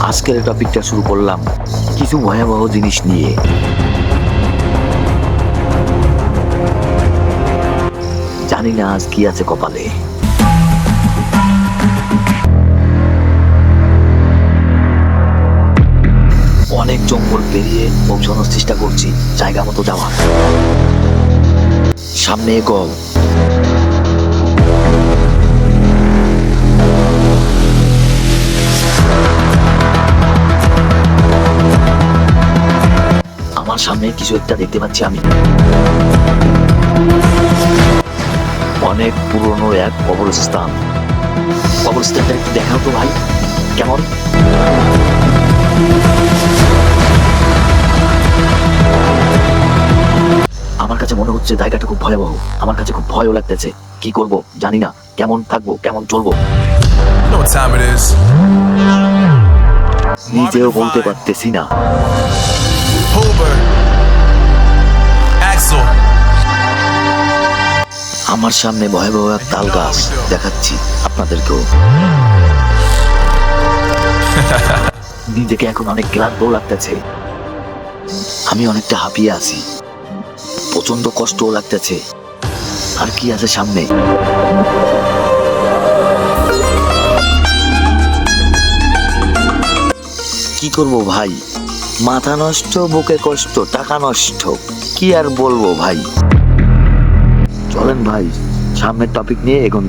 আজকের টপিকটা শুরু করলাম কিছু ভয়াবহ জিনিস নিয়ে। জানি না আজ কি আছে কপালে। অনেক জঙ্গল পেরিয়ে পৌঁছানোর চেষ্টা করছি জায়গা মতো যাওয়া সামনে গল আমার সামনে কিছু একটা দেখতে পাচ্ছি আমি। অনেক পুরনো এক কবরস্থান। কবরস্থানটা একটু দেখাও তো ভাই কেমন? আমার কাছে মনে হচ্ছে জায়গাটা খুব ভয়াবহ। আমার কাছে খুব ভয়ও লাগতেছে। কি করব? জানি না। কেমন থাকব? কেমন চলবো. নিজেও বলতে পারতেছি না। আমার সামনে ভয়াবহ এক তাল গাছ দেখাচ্ছি আপনাদেরকেও। নিজেকে এখন অনেক ক্লান্ত লাগতেছে। আমি অনেকটা হাঁপিয়ে আছি। প্রচণ্ড কষ্টও লাগতেছে। আর কি আছে সামনে? কি করব ভাই? মাথা নষ্ট, বুকে কষ্ট, টাকা নষ্ট। কি আর বলব ভাই? চলেন ভাই সামনের টপিক নিয়ে এগোন।